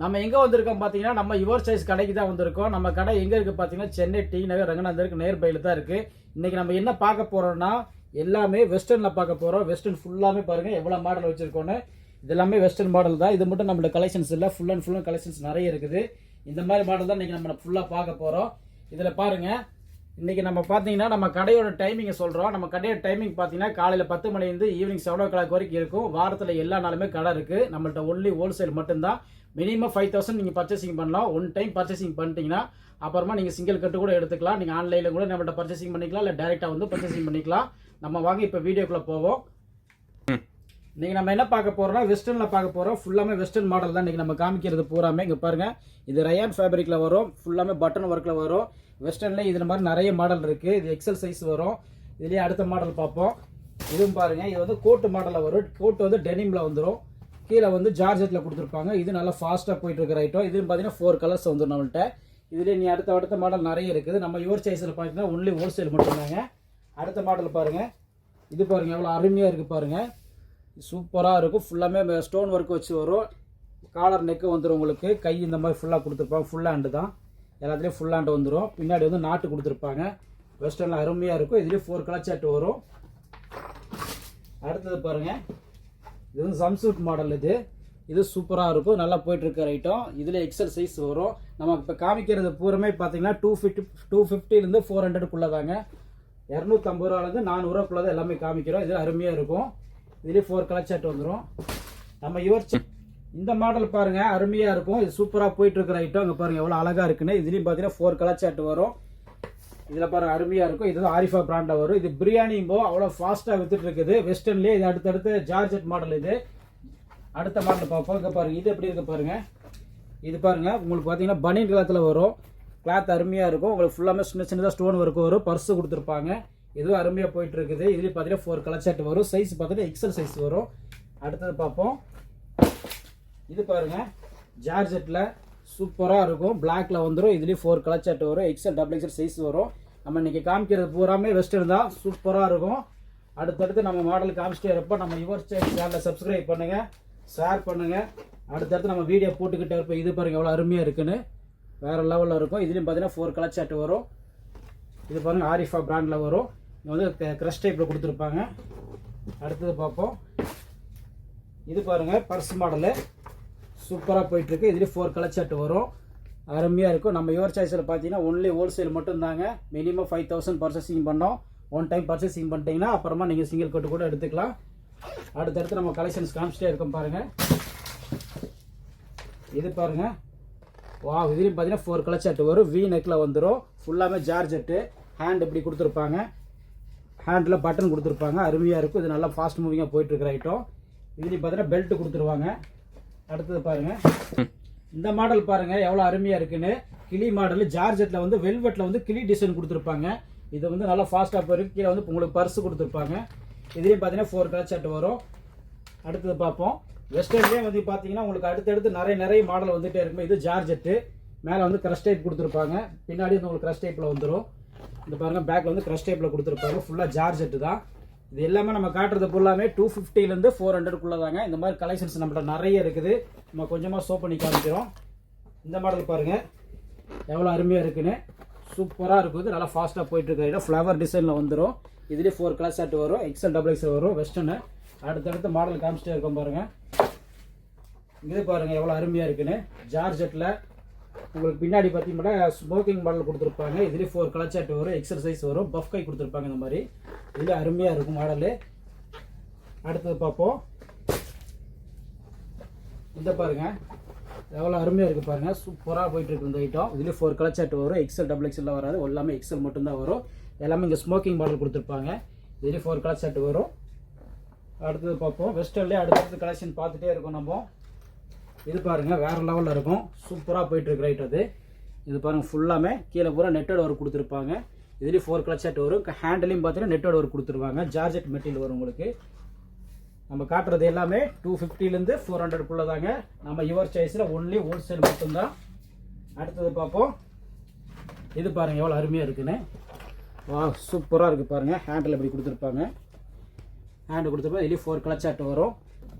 நம்ம எங்கே வந்திருக்கோம் பார்த்தீங்கன்னா நம்ம யுவர் சைஸ் கடைக்கு தான் வந்திருக்கோம். நம்ம கடை எங்கே இருக்குது பார்த்தீங்கன்னா சென்னை டி நகர் ரங்கநாதருக்கு நேர்பையில் தான் இருக்குது இன்றைக்கி நம்ம என்ன பார்க்க போகிறோம்னா எல்லாமே வெஸ்டர்னில் பார்க்க போகிறோம் வெஸ்டர்ன் ஃபுல்லாமே பாருங்கள் எவ்வளோ மாடல் வச்சுருக்கோன்னு இது எல்லாமே வெஸ்டர்ன் மாடல் தான். இது மட்டும் நம்மளோட கலெக்ஷன்ஸ் இல்லை ஃபுல் அண்ட் ஃபுல்லாக கலெக்ஷன்ஸ் நிறைய இருக்குது. இந்த மாதிரி மாடல் தான் இன்றைக்கி நம்ம ஃபுல்லாக பார்க்க போகிறோம் இதில் பாருங்கள் இன்றைக்கி நம்ம பார்த்தீங்கன்னா நம்ம கடையோட டைமிங்கை சொல்கிறோம் நம்ம கடையோட டைமிங் பார்த்தீங்கன்னா காலையில் பத்து மணிலேருந்து ஈவினிங் செவன் ஓ கிளாக் வரைக்கும் இருக்கும். வாரத்தில் எல்லா நாளுமே கடை இருக்குது நம்மள்ட்ட ஒன்லி ஹோல்சேல் மட்டும்தான். மினிமம் ஃபைவ் தௌசண்ட் நீங்கள் பர்ச்சேசிங் பண்ணலாம். ஒன் டைம் பர்ச்சேசிங் பண்ணிட்டீங்கன்னா அப்புறமா நீங்கள் சிங்கிள் கட்டு கூட எடுத்துக்கலாம். நீங்கள் ஆன்லைனில் கூட நம்மள்ட்ட பர்ச்சேசிங் பண்ணிக்கலாம். இல்லை டேரெக்டாக வந்து பர்ச்சேசிங் பண்ணிக்கலாம். நம்ம வாங்க இப்போ வீடியோக்குள்ளே போவோம். இன்னைக்கு நம்ம என்ன பார்க்க போறோம்னா வெஸ்டர்னில் பார்க்க போகிறோம் ஃபுல்லாமே வெஸ்டர்ன் மாடல் தான் இன்னைக்கு நம்ம காமிக்கிறது பூராமே. இங்கே பாருங்க. இது ரயான் ஃபேப்ரிக்கில் வரும். ஃபுல்லாமே பட்டன் ஒர்க்கில் வரும். வெஸ்டர்னில் இதில் மாதிரி நிறைய மாடல் இருக்குது இது எக்ஸல் சைஸ் வரும். இதுலேயே அடுத்த மாடல் பார்ப்போம். இதுவும் பாருங்க. இது வந்து கோட்டு மாடலில் வரும். கோட்டு வந்து டெனிமில் வந்துடும் கீழே வந்து ஜார்ஜெட்டில் கொடுத்துருப்பாங்க. இது நல்லா ஃபாஸ்ட்டாக போயிட்டு இருக்கிற ஐட்டம் இதுவும் பார்த்தீங்கன்னா ஃபோர் கலர்ஸ் வந்துடும் நம்மள்ட்ட. இதுலேயே நீ அடுத்த அடுத்த மாடல் நிறைய இருக்குது. நம்ம யுவர் சைஸில் பார்த்தீங்கன்னா ஒன்லி ஹோல்சேல் மட்டும்தாங்க. அடுத்த மாடல் பாருங்கள் இது பாருங்கள் எவ்வளோ அருமையாக இருக்குது பாருங்கள் சூப்பராக இருக்கும். ஃபுல்லாமே ஸ்டோன் ஒர்க் வச்சு வரும். காலர் நெக்கு வந்துடும் உங்களுக்கு. கை இந்த மாதிரி ஃபுல்லாக கொடுத்துருப்பாங்க. ஃபுல் ஹேண்டு தான். எல்லாத்துலேயும் ஃபுல் ஹேண்டு வந்துடும் பின்னாடி வந்து நாட்டு கொடுத்துருப்பாங்க. வெஸ்டர்னில் அருமையாக இருக்கும். இதுலேயும் ஃபோர் கலர் சாட் வரும். அடுத்தது பாருங்கள் இது வந்து சம்சூட் மாடல் இது. இது சூப்பராக இருக்கும். நல்லா போயிட்டுருக்க ஐட்டம் இதில் எக்ஸல் சைஸ் வரும். நம்ம இப்போ காமிக்கிறது பூரமே பார்த்தீங்கன்னா டூ ஃபிஃப்டி டூ ஃபிஃப்டிலேருந்து ஃபோர் ஹண்ட்ரடுக்குள்ளே தாங்க இரநூத்தம்பது ரூபாலேருந்து நானூறுரூவாக்குள்ளே தான் எல்லாமே காமிக்கிறோம். இது அருமையாக இருக்கும். இதுலேயே ஃபோர் கலர் சாட் வந்துடும் நம்ம யுவர் இந்த மாடல் பாருங்க அருமையாக இருக்கும். இது சூப்பராக போயிட்டுருக்கிற ஐட்டம் அங்கே பாருங்கள் எவ்வளோ அழகாக இருக்குன்னு. இதுலேயும் பார்த்தீங்கன்னா ஃபோர் கலர் சாட் வரும். இதில் பாருங்கள் அருமையாக இருக்கும். இது ஆரிஃபா பிராண்டாக வரும். இது பிரியாணிம்போ அவ்வளோ ஃபாஸ்ட்டாக வித்துட்டு இருக்குது வெஸ்டர்ன்லேயே இது அடுத்தடுத்து ஜார்ஜெட் மாடல் இது. அடுத்த மாடல் பார்ப்போம். இங்கே பாருங்கள் இது எப்படி இருக்கு பாருங்கள் இது பாருங்கள் உங்களுக்கு பார்த்தீங்கன்னா பனியன் கிளாத்தில் வரும். கிளாத் அருமையாக இருக்கும். உங்களுக்கு ஃபுல்லாமே சின்ன சின்னதாக ஸ்டோன் ஒர்க் வரும். பர்ஸு கொடுத்துருப்பாங்க. இதுவும் அருமையாக போயிட்டு இருக்குது இதுலேயும் பார்த்தீங்கன்னா ஃபோர் கலர் ஷர்ட் வரும். சைஸ் பார்த்தீங்கன்னா எக்ஸல் சைஸ் வரும். அடுத்தது பார்ப்போம். இது பாருங்கள் ஜார்ஜெட்டில் சூப்பராக இருக்கும். பிளாக்ல வந்துடும் இதுலேயும் ஃபோர் கலர் ஷர்ட் வரும். எக்ஸல் டபுள் எக்ஸல் சைஸ் வரும். நம்ம இன்னைக்கு காமிக்கிறது பூராமே வெஸ்டர்ன் தான். சூப்பராக இருக்கும். அடுத்தடுத்து நம்ம மாடல் காமிச்சிட்டே இருப்போம். நம்ம யுவர் சேனலை சப்ஸ்கிரைப் பண்ணுங்கள் ஷேர் பண்ணுங்கள் அடுத்தடுத்து நம்ம வீடியோ போட்டுக்கிட்டே இருப்போம். இது பாருங்கள் எவ்வளோ அருமையாக இருக்குன்னு. வேறு லெவலில் இருக்கும். இதுலேயும் பார்த்தீங்கன்னா ஃபோர் கலர் ஷர்ட் வரும். இது பாருங்கள் ஆரிஃபா பிராண்டில் வரும். வந்து க்ரஷ் டைப்பில் கொடுத்துருப்பாங்க. அடுத்தது பார்ப்போம். இது பாருங்கள் பர்ஸ் மாடலு சூப்பராக போயிட்டுருக்கு. இதுலேயும் ஃபோர் கலர் ஷர்ட் வரும். அருமையாக இருக்கும். நம்ம யுவர் சாய்ஸில் பார்த்தீங்கன்னா ஒன்லி ஹோல்சேல் மட்டும்தாங்க. மினிமம் ஃபைவ் தௌசண்ட் பர்ச்சேசிங் பண்ணோம். ஒன் டைம் பர்ச்சேசிங் பண்ணிட்டீங்கன்னா அப்புறமா நீங்கள் சிங்கிள் கட்டு கூட எடுத்துக்கலாம். அடுத்தடுத்து நம்ம கலெக்ஷன்ஸ் காமிச்சிட்டே இருக்கோம் பாருங்கள் இது பாருங்க. வா இதுலேயும் பார்த்தீங்கன்னா ஃபோர் கலர் ஷர்ட் வரும். வி நெக்கில் வந்துடும் ஃபுல்லாமே ஜார்ஜெட்டு ஹேண்ட் இப்படி கொடுத்துருப்பாங்க. ஹேண்டில் பட்டன் கொடுத்துருப்பாங்க. அருமையாக இருக்கும். இது நல்லா ஃபாஸ்ட் மூவிங்காக போயிட்டு இருக்கிற ஐட்டம் இதுலேயும் பார்த்தீங்கன்னா பெல்ட் கொடுத்துருவாங்க. அடுத்தது பாருங்க. இந்த மாடல் பாருங்க. எவ்வளோ அருமையாக இருக்குன்னு. கிளி மாடல் ஜார்ஜெட்டில் வந்து வெல்வெட்டில் வந்து கிளி டிசைன் கொடுத்துருப்பாங்க. இது வந்து நல்லா ஃபாஸ்ட்டாக போயிருக்கு. கீழே வந்து உங்களுக்கு பர்ஸ் கொடுத்துருப்பாங்க. இதுலேயும் பார்த்தீங்கன்னா ஃபோர் கலர் ஷர்ட் வரும். அடுத்தது பார்ப்போம். வெஸ்டர்ன்லேயே வந்து பார்த்தீங்கன்னா உங்களுக்கு அடுத்தடுத்து நிறைய நிறைய மாடல் வந்துட்டே இருக்கும். இது ஜார்ஜெட்டு. மேலே வந்து க்ரஷ் டைப் கொடுத்துருப்பாங்க. பின்னாடி வந்து உங்களுக்கு க்ரஷ் டைப்பில் வந்துடும் இந்த பாருங்கள் பேக்கில் வந்து க்ரஷ் டைப்பில் கொடுத்துருப்பாங்க ஃபுல்லாக ஜார்ஜெட்டு தான். இது எல்லாமே நம்ம காட்டுறது ஃபுல்லாமே டூ ஃபிஃப்டிலேருந்து ஃபோர் ஹண்ட்ரட்குள்ளே தாங்க இந்த மாதிரி கலெக்ஷன்ஸ் நம்மள்ட்ட நிறைய இருக்குது. நம்ம கொஞ்சமாக சோ பண்ணி காமிக்கிறோம். இந்த மாடல் பாருங்கள் எவ்வளோ அருமையாக இருக்குன்னு. சூப்பராக இருக்குது. நல்லா ஃபாஸ்ட்டாக போயிட்டுருக்க. ஃப்ளவர் டிசைனில் வந்துடும் இதுலேயே ஃபோர் கலர் ஷர்ட் வரும். எக்ஸல் டபுள் எக்ஸல் வரும். வெஸ்டர்னு அடுத்தடுத்து மாடல் காமிச்சிட்டே இருக்கோம் பாருங்கள் இது பாருங்கள் எவ்வளோ அருமையாக இருக்குன்னு. ஜார்ஜெட்டில் உங்களுக்கு பின்னாடி பார்த்தீங்கன்னா ஸ்மோக்கிங் மாடல் கொடுத்துருப்பாங்க. இதுலேயே ஃபோர் கலர் வரும் எக்ஸசைஸ் வரும் பஃப் கை கொடுத்துருப்பாங்க இந்த மாதிரி. இதில் அருமையாக இருக்கும் மாடலு அடுத்தது பார்ப்போம். இந்த பாருங்க. எவ்வளோ அருமையாக இருக்குது பாருங்கள் சூப்பராக போயிட்டுருக்கு இந்த ஐட்டம் இதுலேயே ஃபோர் கலர் வரும். எக்ஸல் டபுள் எக்ஸலில் வராது. எல்லாமே எக்ஸல் மட்டும்தான் வரும். எல்லாமே இங்கே ஸ்மோக்கிங் மாடல் கொடுத்துருப்பாங்க. இதுலேயே ஃபோர் கலர் ஷர்ட் வரும். அடுத்தது பார்ப்போம். வெஸ்டர்ன்லேயே அடுத்தடுத்து கலெக்ஷன் பார்த்துட்டே இருக்கோம் நம்ம. இது பாருங்கள் வேற லெவலில் இருக்கும். சூப்பராக போயிட்டுருக்கு ரைட் அது. இது பாருங்கள் ஃபுல்லாமே கீழே பூரா நெட்டட் ஒர்க் கொடுத்துருப்பாங்க. இதுலேயும் ஃபோர் கலர் ஷர்ட் வரும். ஹேண்டிலையும் பார்த்தீங்கன்னா நெட்டட் ஒர்க் கொடுத்துருவாங்க ஜார்ஜெட் மெட்டீரியல் வரும் உங்களுக்கு. நம்ம காட்டுறது எல்லாமே டூ ஃபிஃப்டிலேருந்து ஃபோர் ஹண்ட்ரட்குள்ளே தாங்க நம்ம யுவர் சைஸில் ஒன்லி ஹோல்சேல் மட்டும்தான். அடுத்தது பார்ப்போம். இது பாருங்கள் எவ்வளோ அருமையாக இருக்குன்னு. வா சூப்பராக இருக்குது பாருங்கள் ஹேண்டில் இப்படி கொடுத்துருப்பாங்க. ஹேண்டு கொடுத்துருப்போம் இதுலேயும் ஃபோர் கலர் சாட் வரும்.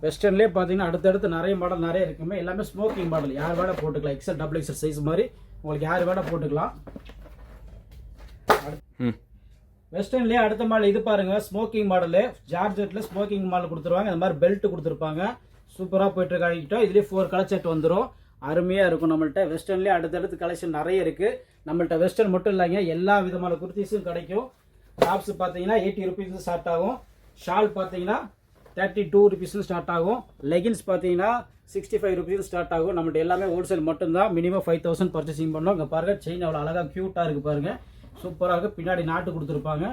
வெஸ்டர்ன்லேயே பார்த்தீங்கன்னா அடுத்தடுத்து நிறைய மாடல் நிறைய இருக்குமே. எல்லாமே ஸ்மோக்கிங் மாடல் யார் வேணா போட்டுக்கலாம். எக்ஸல் டபுள் எக்ஸல் சைஸ் மாதிரி. உங்களுக்கு யார் வேணா போட்டுக்கலாம். ம். வெஸ்டர்ன்லேயே அடுத்த மாடல் இது பாருங்க. ஸ்மோக்கிங் மாடலு ஜார்ஜெட்டில் ஸ்மோக்கிங் மாடல் கொடுத்துருவாங்க. இந்த மாதிரி பெல்ட் கொடுத்துருப்பாங்க. சூப்பராக போயிட்டு இருக்காங்கிட்டோம் இதுலேயே ஃபோர் கலர் செட் வந்துடும் அருமையாக இருக்கும் நம்மள்ட்ட. வெஸ்டர்ன்லேயே அடுத்தடுத்து கலெக்ஷன் நிறைய இருக்குது நம்மள்ட்ட வெஸ்டர்ன் மட்டும் இல்லைங்க. எல்லா விதமான குர்த்திஸும் கிடைக்கும். டாப்ஸ் பார்த்தீங்கன்னா எயிட்டி ருபீஸ் ஸ்டார்ட் ஆகும். ஷால் பார்த்தீங்கன்னா தேர்ட்டி டூ ருபீஸில் ஸ்டார்ட் ஆகும். லெகின்ஸ் பார்த்தீங்கன்னா சிக்ஸ்டி ஃபைவ் ருபீஸ் ஸ்டார்ட் ஆகும். நம்மள்ட்ட எல்லாமே ஹோல்சேல் மட்டும்தான். மினிமம் ஃபைவ் தௌசண்ட் பர்ச்சேசிங் பண்ணோம். இங்கே பாருங்கள் செயின் அவ்வளோ அழகாக க்யூட்டாக இருக்குது பாருங்கள் சூப்பராக இருக்குது பின்னாடி நாட்டு கொடுத்துருப்பாங்க.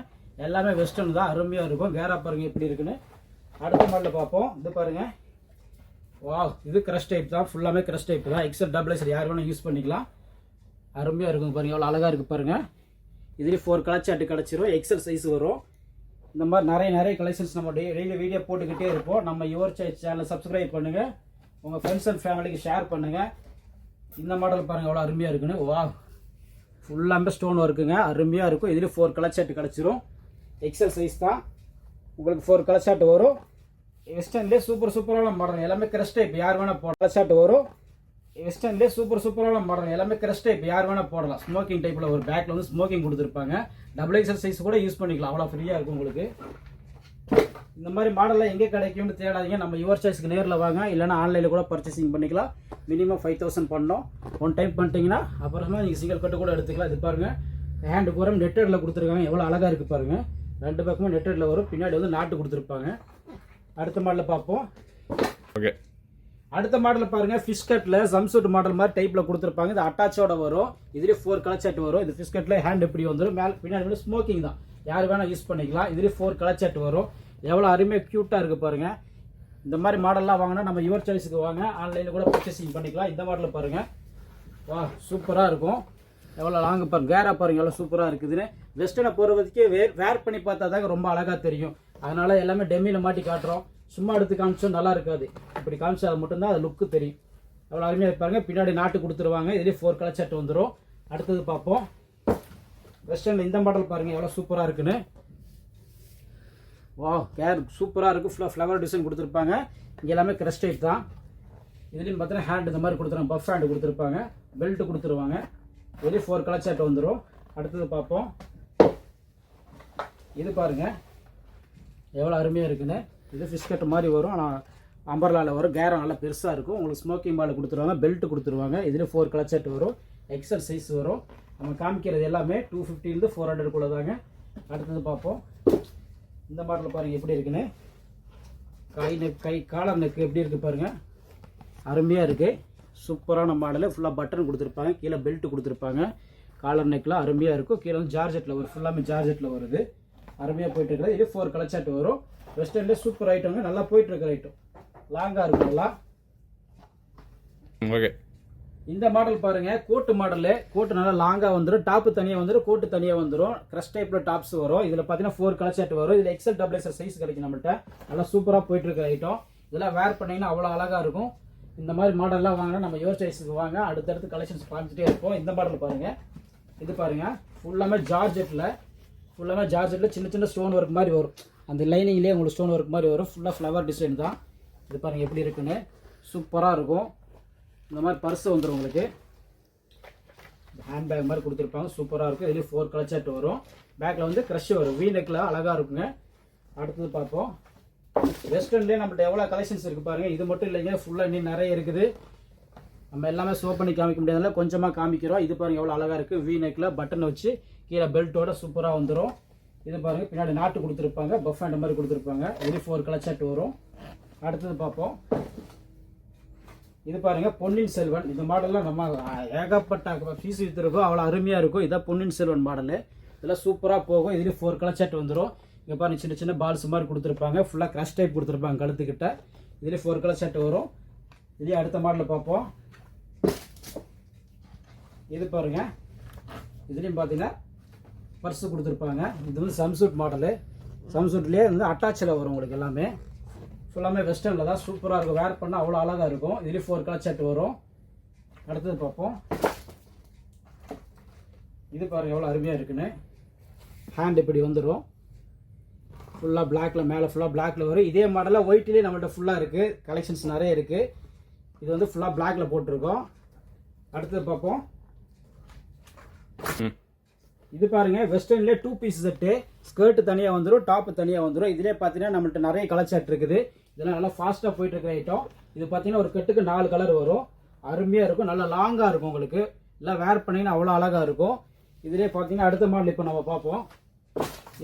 எல்லாமே வெஸ்டர்ன் தான். அருமையாக இருக்கும். வேற பாருங்கள் எப்படி இருக்குன்னு. அடுத்த மாடலில் பார்ப்போம். இது பாருங்கள் வா இது கிரஷ் டைப் தான். ஃபுல்லாமே கிரஷ் டைப் தான். எக்ஸல் டபுள் எக்ஸல் யார் வேணால் யூஸ் பண்ணிக்கலாம். அருமையாக இருக்கும் பாருங்கள் எவ்வளோ அழகாக இருக்குது பாருங்கள் இதுலேயே ஃபோர் கலர் சாட்டு கிடச்சிரும் எக்ஸல் சைஸ் வரும். இந்த மாதிரி நிறைய நிறைய கலெக்ஷன்ஸ் நம்ம டெய்லி வீடியோ போட்டுக்கிட்டே இருப்போம். நம்ம யுவர் சாய்ஸ் சேனலை சப்ஸ்கிரைப் பண்ணுங்கள் உங்கள் ஃப்ரெண்ட்ஸ் அண்ட் ஃபேமிலிக்கு ஷேர் பண்ணுங்கள் இந்த மாடல் பாருங்கள் எவ்வளோ அருமையாக இருக்குன்னு. வா ஃபுல்லாமே ஸ்டோன் ஒர்க்குங்க அருமையாக இருக்கும். இதுலேயும் ஃபோர் கலர் ஷர்ட் கிடச்சிரும். எக்ஸல் சைஸ் தான். உங்களுக்கு ஃபோர் கலர் ஷர்ட் வரும். வெஸ்டர்ன்லேயே சூப்பர் சூப்பரான மாடல் எல்லாமே கிரஸ்ட் டைப் யார் வேணால் போட கலர் ஷர்ட் வரும். வெஸ்டர்ன்லேயே சூப்பர் சூப்பரான மாடல் எல்லாமே கிரஷ் டைப் யார் வேணால் போடலாம். ஸ்மோக்கிங் டைப்பில் ஒரு பேக்கில் வந்து ஸ்மோக்கிங் கொடுத்துருப்பாங்க. டபுள் எக்ஸல் சைஸ் கூட யூஸ் பண்ணிக்கலாம். அவ்வளோ ஃப்ரீயாக இருக்கும் உங்களுக்கு. இந்த மாதிரி மாடல்லாம் எங்கே கிடைக்கும்னு தேடாதீங்க. நம்ம யுவர் சாய்ஸ்க்கு நேரில் வாங்க. இல்லைனா ஆன்லைனில் கூட பர்ச்சேசிங் பண்ணிக்கலாம். மினிமம் ஃபைவ் தௌசண்ட் பண்ணோம். ஒன் டைம் பண்ணிட்டீங்கன்னா அப்புறமா நீங்கள் சிங்கிள் கட்டு கூட எடுத்துக்கலாம். இது பாருங்கள் ஹேண்டு பூரா நெட்டடில் கொடுத்துருக்காங்க. எவ்வளோ அழகாக இருக்குது பாருங்கள் ரெண்டு பக்கமும் நெட்டடில் வரும். பின்னாடி வந்து நாட்டு கொடுத்துருப்பாங்க. அடுத்த மாடலில் பார்ப்போம். ஓகே அடுத்த மாடல் பாருங்க ஃபிஷ் கட்டில் சம்சூட் மாடல் மாதிரி டைப்பில் கொடுத்துருப்பாங்க. இது அட்டாச்சோட வரும். இதுலேயே ஃபோர் கலர் செட் வரும். இது ஃபிஷ் கட்டில் ஹேண்ட் எப்படி வந்துடும் மேலே பின்னாடி வந்து ஸ்மோக்கிங் தான். யார் வேணால் யூஸ் பண்ணிக்கலாம். இதுலேயே ஃபோர் கலர் செட் வரும். எவ்வளோ அருமையாக க்யூட்டாக இருக்குது பாருங்கள் இந்த மாதிரி மாடல்லாம் வாங்கினா நம்ம யுவர் சாய்ஸுக்கு வாங்க. ஆன்லைனில் கூட பர்ச்சேசிங் பண்ணிக்கலாம். இந்த மாடலில் பாருங்கள் வா சூப்பராக இருக்கும். எவ்வளோ லாங் பாருங்க. கேரா பாருங்க எவ்வளோ சூப்பராக இருக்குதுன்னு. வெஸ்டர்னை போகிறதுக்கே வேர் வேர் பண்ணி பார்த்தா தாங்க ரொம்ப அழகாக தெரியும். அதனால் எல்லாமே டெம்மியில் மாட்டி காட்டுறோம். சும்மா எடுத்து காமிச்சோம் நல்லா இருக்காது. இப்படி காமிச்சா அது மட்டும்தான் அது லுக்கு தெரியும். எவ்வளோ அருமையாக இருப்பாங்க பின்னாடி நாட்டு கொடுத்துருவாங்க. இதுலேயே ஃபோர் கலர் சட்டை வந்துடும் அடுத்தது பார்ப்போம். வெஸ்டர்னில் இந்த மாடல் பாருங்கள் எவ்வளோ சூப்பராக இருக்குன்னு. வா கேர் சூப்பராக இருக்கும் ஃபுல்லாக ஃப்ளவர் டிசைன் கொடுத்துருப்பாங்க. இங்கே எல்லாமே கிரஷ் டைப் தான். இதுலேயும் பார்த்தீங்கன்னா ஹேண்ட் இந்த மாதிரி கொடுத்துருவாங்க. பஃப் ஹேண்டு கொடுத்துருப்பாங்க. பெல்ட் கொடுத்துருவாங்க. இதுலேயும் ஃபோர் கலர் சட்டை வந்துடும் அடுத்தது பார்ப்போம். இது பாருங்க. எவ்வளோ அருமையாக இருக்குன்னு. இது ஃபிஷ் கட் மாதிரி வரும். ஆனால் அம்பர்லாவில் வரும். கேரம் நல்லா பெருசாக இருக்கும். உங்களுக்கு ஸ்மோக்கிங் பால் கொடுத்துருவாங்க. பெல்ட் கொடுத்துருவாங்க. இதில் ஃபோர் கலர் ஷர்ட் வரும். எக்ஸல் சைஸ் வரும். நம்ம காமிக்கிறது எல்லாமே டூ ஃபிஃப்டிலேருந்து ஃபோர் ஹண்ட்ரட் தாங்க அடுத்தது பார்ப்போம். இந்த மாடலில் பாருங்கள் எப்படி இருக்குன்னு. கை நெக் கை காலர் நெக் எப்படி இருக்குது பாருங்கள் அருமையாக இருக்குது சூப்பரான மாடலு ஃபுல்லாக பட்டன் கொடுத்துருப்பாங்க. கீழே பெல்ட் கொடுத்துருப்பாங்க. காலர் நெக்கில் அருமையாக இருக்கும். கீழே வந்து ஜார்ஜெட்டில் வரும். ஃபுல்லாமே ஜார்ஜெட்டில் வருது. அருமையாக போயிட்டு இருக்குது. இது ஃபோர் கலர் சாட் வரும். வெஸ்டர்ன்லேயே சூப்பர் ஐட்டங்க நல்லா போயிட்டு இருக்கிற ஐட்டம் லாங்காக இருக்கும் நல்லா ஓகே இந்த மாடல் பாருங்க. கோட்டு மாடலு கோட்டு நல்லா லாங்காக வந்துடும் டாப்பு தனியாக வந்துடும் கோட்டு தனியாக வந்துடும் க்ரஷ் டைப்பில் டாப்ஸ் வரும். இதில் பார்த்தீங்கன்னா ஃபோர் கலர் ஷர்ட் வரும். இதில் எக்ஸல் டபுள் எக்ஸல் சைஸ் கிடைக்கும் நம்மள்ட்ட. நல்லா சூப்பராக போயிட்டு இருக்க ஐட்டம் இதெல்லாம் வேர் பண்ணீங்கன்னா அவ்வளோ அழகாக இருக்கும். இந்த மாதிரி மாடல்லாம் வாங்கினா நம்ம யோர் சைஸுக்கு வாங்க. அடுத்தடுத்து கலெக்ஷன்ஸ் காமிச்சிட்டே இருப்போம். இந்த மாடல் பாருங்க. இது பாருங்க. ஃபுல்லாமே ஜார்ஜெட்டில் ஃபுல்லாமே ஜார்ஜெட்டில் சின்ன சின்ன ஸ்டோன் ஒர்க் மாதிரி வரும். அந்த லைனிங்லேயே உங்களுக்கு ஸ்டோன் ஒர்க் மாதிரி வரும். ஃபுல்லாக ஃப்ளவர் டிசைன் தான். இது பாருங்கள் எப்படி இருக்குன்னு. சூப்பராக இருக்கும். இந்த மாதிரி பர்ஸு வந்துடும் உங்களுக்கு. ஹேண்ட் பேக் மாதிரி கொடுத்துருப்பாங்க. சூப்பராக இருக்கும். இதுலேயும் ஃபோர் கலர் ஷர்ட் வரும். பேக்கில் வந்து க்ரஷ் வரும். வீ நெக்கில் அழகாக இருக்குங்க. அடுத்தது பார்ப்போம். வெஸ்டர்ன்லேயே நம்மள்ட்ட எவ்வளோ கலெக்ஷன்ஸ் இருக்குது பாருங்கள் இது மட்டும் இல்லைங்க. ஃபுல்லாக இன்னும் நிறைய இருக்குது. நம்ம எல்லாமே ஷோ பண்ணி காமிக்க முடியாதனால கொஞ்சமாக காமிக்கிறோம். இது பாருங்கள் எவ்வளோ அழகாக இருக்குது வீ நெக்கில் பட்டன் வச்சு கீழே பெல்ட்டோட சூப்பராக வந்துடும் இது பாருங்கள் பின்னாடி நாட்டு கொடுத்துருப்பாங்க பஃப் ஹேண்ட் மாதிரி கொடுத்துருப்பாங்க. இது ஃபோர் கலர் ஷர்ட் வரும். அடுத்தது பார்ப்போம். இது பாருங்கள் பொன்னியின் செல்வன். இந்த மாடல்லாம் நம்ம ஏகப்பட்ட ஃபீஸ் வித்துருக்கோம் அவ்வளோ அருமையாக இருக்கும் இதான் பொன்னியின் செல்வன் மாடலு இதெல்லாம் சூப்பராக போகும். இதுலேயும் ஃபோர் கலர் ஷர்ட் வந்துடும் இங்கே பாருங்கள் சின்ன சின்ன பால்ஸ் மாதிரி கொடுத்துருப்பாங்க. ஃபுல்லாக க்ரஷ் டைப் கொடுத்துருப்பாங்க கழுத்துக்கிட்ட. இதுலேயும் ஃபோர் கலர் ஷர்ட் வரும். இதுலேயும் அடுத்த மாடலில் பார்ப்போம். இது பாருங்கள் இதுலேயும் பார்த்தீங்கன்னா பர்ஸ் கொடுத்துருப்பாங்க. இது வந்து சம்சூட் மாடலு சம்சூட்லேயே வந்து அட்டாச்சில் வரும் உங்களுக்கு எல்லாமே. ஃபுல்லாமே வெஸ்டர்னில் தான் சூப்பராக இருக்கும். வேர் பண்ணால் அவ்வளோ அழகாக இருக்கும். இதுலேயும் ஃபோர் கலர் ஷர்ட் வரும். அடுத்தது பார்ப்போம். இது பாருங்கள் எவ்வளோ அருமையாக இருக்குன்னு. ஹேண்ட் இப்படி வந்துடும் ஃபுல்லாக பிளாக்ல மேலே ஃபுல்லாக பிளாக்ல வரும். இதே மாடலாக ஒயிட்லேயே நம்மள்ட்ட ஃபுல்லாக இருக்குது கலெக்ஷன்ஸ் நிறைய இருக்குது இது வந்து ஃபுல்லாக பிளாக்ல போட்டிருக்கோம். அடுத்தது பார்ப்போம். இது பாருங்கள் வெஸ்டர்ன்லேயே டூ பீஸ் செட்டு ஸ்கர்ட் தனியாக வந்துடும் டாப்பு தனியாக வந்துடும் இதுலேயே பார்த்தீங்கன்னா நம்மள்ட்ட நிறைய கலர் செட் இருக்குது. இதெல்லாம் நல்லா ஃபாஸ்ட்டாக போயிட்டு இருக்கிற ஐட்டம் இது பார்த்தீங்கன்னா ஒரு கட்டுக்கு நாலு கலர் வரும். அருமையாக இருக்கும் நல்லா லாங்காக இருக்கும் உங்களுக்கு. எல்லாம் வேர் பண்ணிங்கன்னா அவ்வளோ அழகாக இருக்கும். இதுலேயே பார்த்தீங்கன்னா அடுத்த மாடல் இப்போ நம்ம பார்ப்போம்.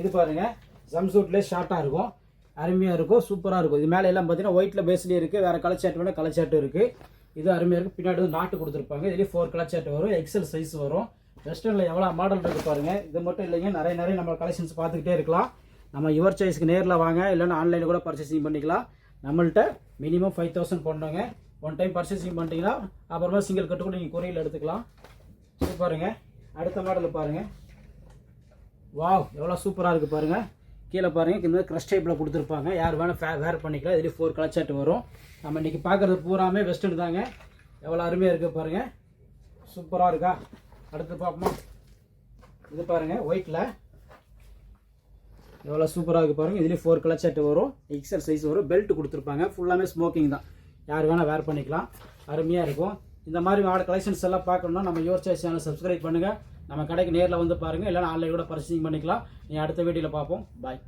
இது பாருங்கள் ஜம்சூட்லேயே ஷார்ட்டாக இருக்கும். அருமையாக இருக்கும் சூப்பராக இருக்கும். இது மேலே எல்லாம் பார்த்தீங்கன்னா ஒயிட்டில் பேஸ்லேயே இருக்குது வேறு கலர் சாட் வேணால் கலர் சாட்டும் இருக்குது இது அருமையாக இருக்கும். பின்னாடி வந்து நாட்டு கொடுத்துருப்பாங்க. இதுலேயே ஃபோர் கலர் சாட் வரும். எக்ஸல் சைஸ் வரும். வெஸ்டர்னில் எவ்வளோ மாடல் இருக்குது பாருங்கள் இது மட்டும் இல்லைங்க நிறைய நிறைய நம்ம கலெக்ஷன்ஸ் பார்த்துக்கிட்டே இருக்கலாம். நம்ம யுவர் சாய்ஸ்க்கு நேரில் வாங்க இல்லைன்னா ஆன்லைனில் கூட பர்ச்சேசிங் பண்ணிக்கலாம். நம்மள்கிட்ட மினிமம் ஃபைவ் தௌசண்ட் பண்ணுங்க ஒன் டைம் பர்ச்சேசிங் பண்ணிட்டீங்கன்னா அப்புறமா சிங்கிள் கட்டு கூட நீங்கள் குறையில் எடுத்துக்கலாம். இது பாருங்க. அடுத்த மாடல் பாருங்கள் வாவ் எவ்வளோ சூப்பராக இருக்குது பாருங்க. கீழே பாருங்கள் இந்த க்ரஷ் டைப்பில் கொடுத்துருப்பாங்க. யார் வேணால் ஃபே வேர் பண்ணிக்கலாம். இதுலேயும் ஃபோர் கலர் வரும். நம்ம இன்றைக்கி பார்க்குறது பூராமே வெஸ்டர்ன் தாங்க. எவ்வளோ அருமையாக இருக்குது பாருங்கள் சூப்பராக இருக்கா? அடுத்து பார்ப்போமா இது பாருங்கள் ஒயிட்டில் எவ்வளோ சூப்பராக இருக்குது பாருங்கள் இதுலேயும் ஃபோர் கலர் சாட் வரும். எக்ஸல் சைஸ் வரும். பெல்ட் கொடுத்துருப்பாங்க. ஃபுல்லாமே ஸ்மோக்கிங் தான். யார் வேணால் வேர் பண்ணிக்கலாம். அருமையாக இருக்கும். இந்த மாதிரி மாடல் கலெக்ஷன்ஸ் எல்லாம் பார்க்கணும்னா நம்ம யோர் சாய்ஸ் சேனல் சப்ஸ்கிரைப் பண்ணுங்கள் நம்ம கடைக்கு நேரில் வந்து பாருங்கள் இல்லைன்னா ஆன்லைன் கூட பர்ச்சேசிங் பண்ணிக்கலாம். நீ அடுத்த வீடியோவில் பார்ப்போம் பாய்